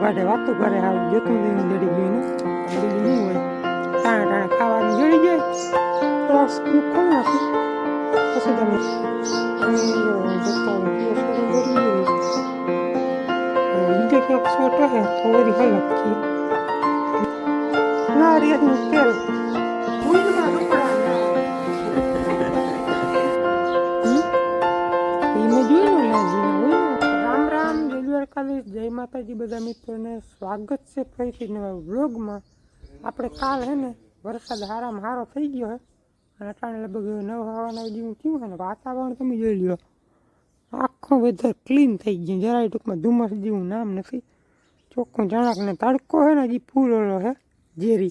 કાઢે વાતો કરે, હાલ જોતું નહીં જડી ગયું ને બીજું નહીં હોય. ટાણે ટાણે ખાવાનું જડી જાય આ સ્ક્રૂ ખોલી નાખું પછી તમે બીજે ક્યાંક શોટ હે, તો જય જય માતાજી બધા મિત્રોને સ્વાગત છે ફરીથી નવા વ્લોગમાં. આપણે કાલ હે ને વરસાદ હારામાં હારો થઈ ગયો હે. અને અટાણે લગભગ નવ હવાના જેવું થયું હે ને વાતાવરણ તમે જોઈ લ્યો. આખો વેધર ક્લીન થઈ ગયું. જરાય ટૂંકમાં ધુમ્મસ જેવું નામ નથી. ચોખ્ખું જણાક ને તડકો હે ને હજી ફૂલ ઓલો હે, ઝેરી.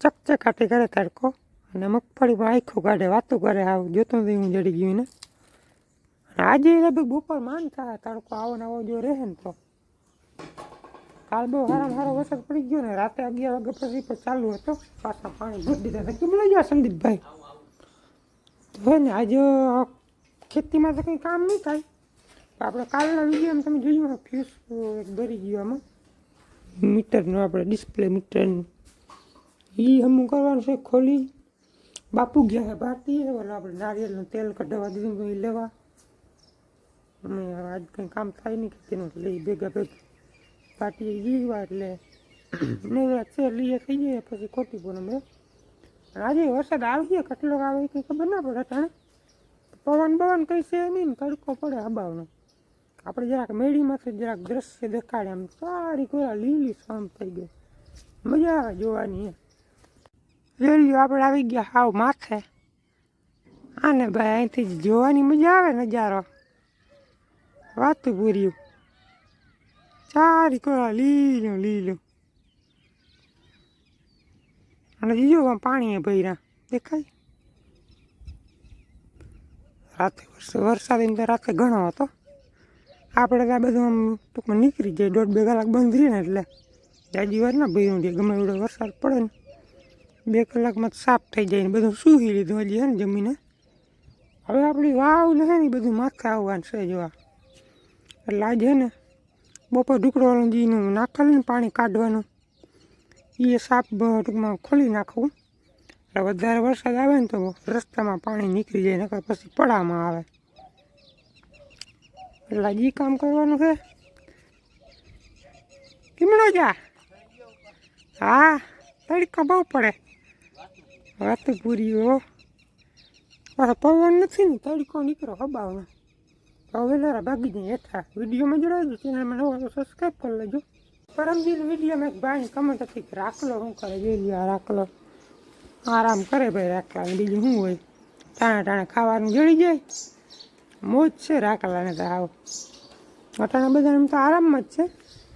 ચકચકાટી કરે તડકો. અને મગફળીમાં આખું કાઢે વાતું કરે આવ જોતો હું જડી ગયું ને અને આજે લગભગ બપોર માન થાય તડકો આવો ને આવો જો રહે ને તો. કાલ બહુ સારામાં સારો વરસાદ પડી ગયો ને, રાતે અગિયાર વાગ્યા પછી પણ ચાલુ હતો. પાછા પાણી ભરી દીધા. કેમ લઈ ગયા સંદીપભાઈ. તો હે ને, આજે ખેતીમાં તો કંઈ કામ નહીં થાય. પણ આપણે કાલના વિડીયોમાં તમે જોયું ફ્યુઝ ભરી ગયું આમાં. મીટરનું આપણે ડિસ્પ્લે મીટરનું. એ હમું કરવાનું છે ખોલી. બાપુ ગયા ભારતીય આપણે નારિયેળનું તેલ કઢાવવા દીધું એ લેવા. અમે હવે આજ કંઈ કામ થાય નહીં ખેતીનું એટલે એ ભેગા ભેગા પાટીએ જીવવા એટલે નવરાત છે લઈએ થઈ જાય પછી ખોટી પણ અમે આજે વરસાદ આવી ગયો કેટલો આવે એ કંઈ ખબર ના પડે અટાણે પવન બવન કંઈ છે નહીં ને તડકો પડે હબાવનો આપણે જરાક મેળીમાંથી જરાક દ્રશ્ય દેખાડે આમ સારી કોરા લીલી શામ થઈ ગઈ મજા આવે જોવાની એમ રેલિયો આપણે આવી ગયા હાવ માથે આને ભાઈ અહીંથી જ જોવાની મજા આવે નજારો વાતું પૂર્યું ચારી કોરા લીલું લીલું અને બીજું પાણી ભર્યા દેખાય રાતે વરસાદ એમ તો રાતે ઘણો હતો આપણે ત્યાં બધું આમ ટૂંકમાં નીકળી જાય દોઢ બે કલાક બંધ રહીએ ને એટલે જાજી વાર ના ભર્યું રહે ગમે એવડો વરસાદ પડે ને બે કલાકમાં સાફ થઈ જાય ને બધું સૂહી લીધું હજી હે ને જમીને હવે આપણી વાવ ને ને બધું માથે આવવાનું છે જોવા એટલે આજે ને, બપોર ઢુકડવાનું જીનું નાખેલું પાણી કાઢવાનું. એ સાપ ટૂંકમાં ખોલી નાખવું એટલે વધારે વરસાદ આવે ને તો રસ્તામાં પાણી નીકળી જાય, નકર પછી પડામાં આવે. એટલે હજી કામ કરવાનું છે. કેમણો જા. હા, તડકા બહુ પડે. વાત પૂરી હો. પવન નથી ને, તડકો નીકળો હબાવનો. તો હવે લેરા ભાગી જાય હેઠા વિડીયોમાં જોડાજો ચેનલમાં નવો તો સબસ્ક્રાઈબ કરી લેજો. પરમજીત વિડીયોમાં એક ભાઈ કમેન્ટ હતી રાખલો, શું કરે? જોઈ લ્યો, આ રાખલો. આરામ કરે ભાઈ રાખલા બીજું શું હોય? ટાણે ટાણે ખાવાનું જડી જાય. મોજ છે રાખલાને તો આવ. અટાણા બધા એમ તો આરામમાં જ છે.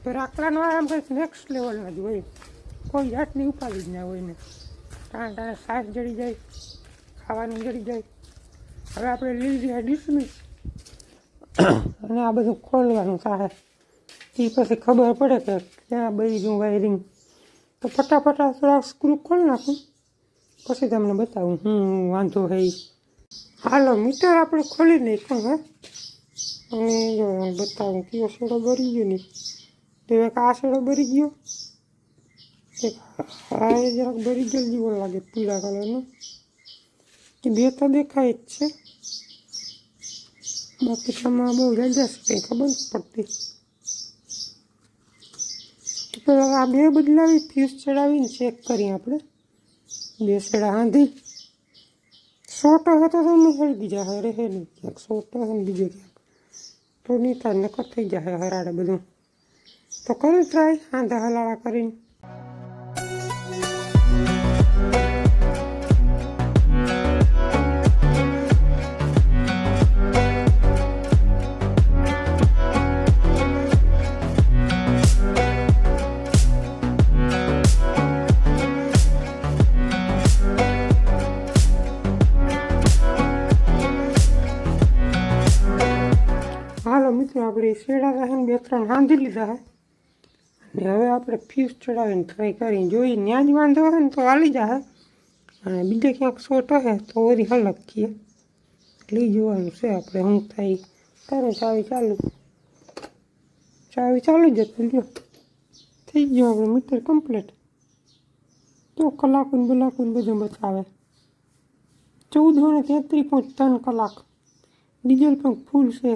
તો રાખલાનો આરામ કંઈક નેક્સ્ટ લેવલના જ હોય. કોઈ જાતની ઉપાધિ જ ના હોય ને ટાણે ટાણે શાક જડી જાય, ખાવાનું જડી જાય. હવે આપણે લીધી ડિસમિસ અને આ બધું ખોલવાનું થાય. એ પછી ખબર પડે કે ક્યાં બૈરું વાયરિંગ તો ફટાફટ આ થોડા સ્ક્રૂ ખોલી નાખું. પછી તમને બતાવું હું વાંધો હે હાલો, મીટર આપણે ખોલી નાખ્યું, હે. અને જો બતાવું, કયો શેડો ભરી ગયો નહીં તો એક આ શેડો ભરી ગયો. એક આ જરાક ભરી ગયેલ જેવો લાગે પીળા કલરનો કે બે તો દેખાય જ છે. બાકી તમારે બહુ છે, કંઈ ખબર પડતી. તો આ બે બદલાવી ફ્યુઝ ચડાવીને ચેક કરીએ આપણે. બે સેડા હાંધી સોટો હતો તો મેં હળી જાય હે નહીં ક્યાંક. સોટો ટકા ને બીજે ક્યાંક. તો નહીં થાય નકર થઈ જાય હરાડે બધું. તો કરી ટ્રાય હાંધા હલાળા કરીને. મિત્રો, આપણે શેડા છે બે ત્રણ રાંધી લીધા અને હવે આપણે ફ્યુઝ ચડાવીને ટ્રાય કરીને જોઈએ. ત્યાં જ વાંધો હોય ને તો હાલી જાય અને બીજે ક્યાંક શોટ હે તો ઓરી હલક કીએ. લઈ જોવાનું છે આપણે શું થાય તારે ચાવી ચાલુ. ચાવી ચાલુ જ હતી, લ્યો. થઈ ગયો આપણે મીટર કમ્પ્લીટ તો કલાકુન બલાકુન બધું બતાવે. ચૌદ ને તેત્રીસ પોઈન્ટ ત્રણ કલાક. ડીઝલ પણ ફૂલ છે.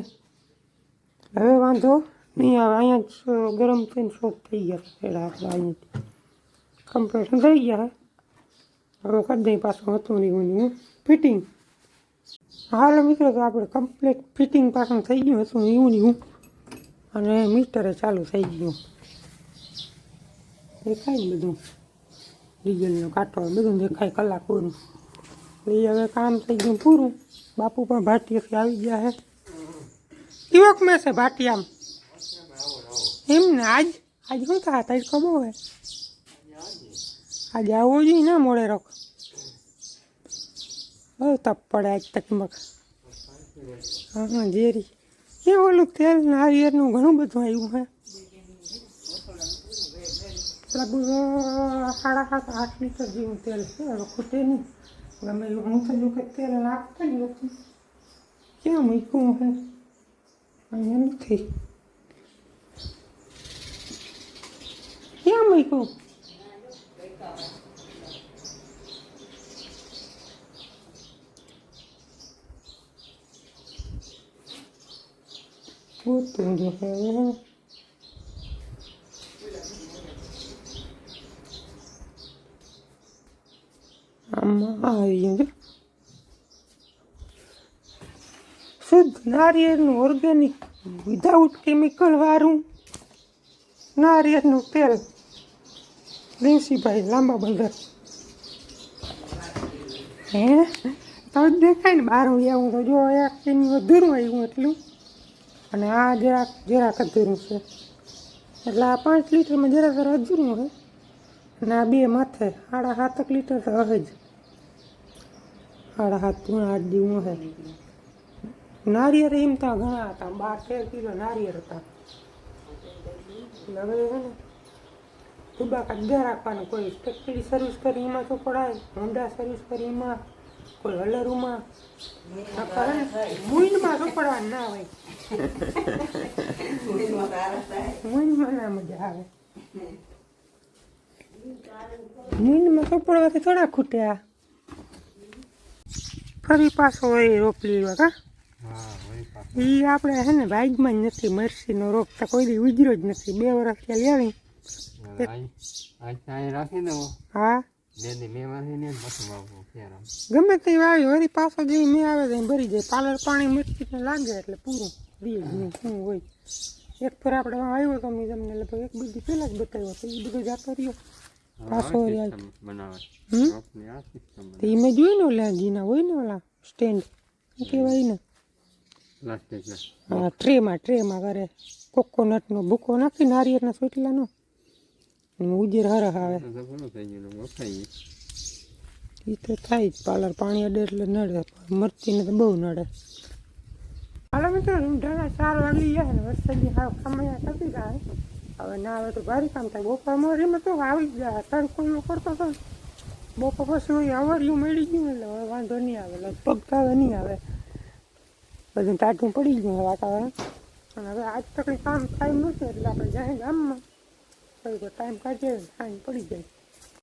હવે વાંધો? નહીં આવે અહીંયા ગરમ થઈને શોખ થઈ ગયા પેલા આપણે અહીંયા કમ્પ્લીટ થઈ ગયા હવે કરી દઈ પાછું હતું નહીં, હું ફિટિંગ હાલો મિત્રો, તો આપણે કમ્પ્લીટ ફિટિંગ પાછું થઈ ગયું હતું એવું નહીં અને મીટરે ચાલુ થઈ ગયું. દેખાય ને બધું? ડીઝલનો કાંટો બધું દેખાય કલાક પૂરું એ હવે કામ થઈ ગયું પૂરું. બાપુ પણ ભાટીએથી આવી ગયા હે યુવક મેં છે ભાટિયામ. એમ ને, આજ આજ શું થાય? તારી ખબર હોય? આજે આવવું જોઈએ ના મોડે રોક. હવે તપ પડે આજ તકમક. હા, ઝેરી. એ ઓલું તેલ નારિયેળનું ઘણું બધું આવ્યું હે. લગભગ સાડા સાત, આઠ લીટર જેવું તેલ છે ખૂટે નહીં. ગમે એવું હું તો કે તેલ નાખતા જ ક્યાં મૂક્યું હે? અહીંયા નથી ક્યાં મૂક્યું ગોતું જો હવે આમાં આવી ગયું છે શુદ્ધ નારિયેળનું ઓર્ગેનિક વિધાઉટ કેમિકલ વાળું નારિયેળનું તેલ. દેવસીભાઈ લાંબા બંદર. હે? તો જ દેખાય ને બહાર આવું તો જો એક એની અધૂરું આવ્યું એટલું. અને આ જરાક જરાક અધૂરું છે. એટલે આ પાંચ લીટરમાં જરાક અધૂરું હોય. અને આ બે માથે સાડા સાતક લીટર તો હશે જ. સાડા સાત આઠ જેવું હે નારિયેળ હિમતા ઘણા હતા, બાર તેર કિલો નારિયેળ હતા. હવે છે ને ડુબા ગયા રાખવાનું કોઈ ટેક્સી સર્વિસ કરી એમાં તો પડાય, હોન્ડા સર્વિસ કરી એમાં, કોઈ હલરૂમાં. મુઈનમાં તો પડવાનું ના હોય. મુઈનમાં ના મજા આવે. મુઈનમાં તો પડવાથી થોડા ખૂટ્યા. ફરી પાછો એ રોપલી કા એ આપણે હે ને ભાગમાં જ નથી મરસીનો રોગ તો કોઈ દી ઉજરો જ નથી. બે વર્ષ ત્યાં લેવી હા ગમે તે વાવી વળી પાછો જઈ મેં આવે તો ભરી જાય. પાલર પાણી મરચી લાગે એટલે પૂરું. રીએ જ નહીં શું હોય. એક ફર આપણે આવ્યો તો મેં તમને લગભગ એક બધી પહેલાં જ બતાવ્યો તો એ બધો જતો રહ્યો. પાછો એ મેં જોયું ને ઓલા જીના હોય ને ઓલા સ્ટેન્ડ? કહેવાય ને હા ટ્રેમાં ટ્રેમાં કરે કોકોનટનો ભૂકો નાખી નારિયેળના સોટલાનો ઉજેર હરહ આવે. ગયું એ તો થાય જ પાર્લર પાણી અડે એટલે નડે મરચીને તો બહુ નડે. હાલો મિત્રો ઊંઢાના ચાર વાગી ગયા ને વરસાદી હાવ કમાયા થતી જાય હવે ના આવે તો ભારી કામ થાય. બપોર મોરીમાં તો આવી જ જાય તડકો કરતો હતો. બપોર પછી અવર્યું મળી ગયું એટલે હવે વાંધો નહીં આવે લગભગ તો હવે નહીં આવે. બધું ટાટું પડી ગયું વાતાવરણ. અને હવે આજ તો કંઈ કામ ટાઈમ નથી એટલે આપણે જાય ગામમાં. કોઈ ટાઈમ કાઢીએ, સાંજ પડી જાય.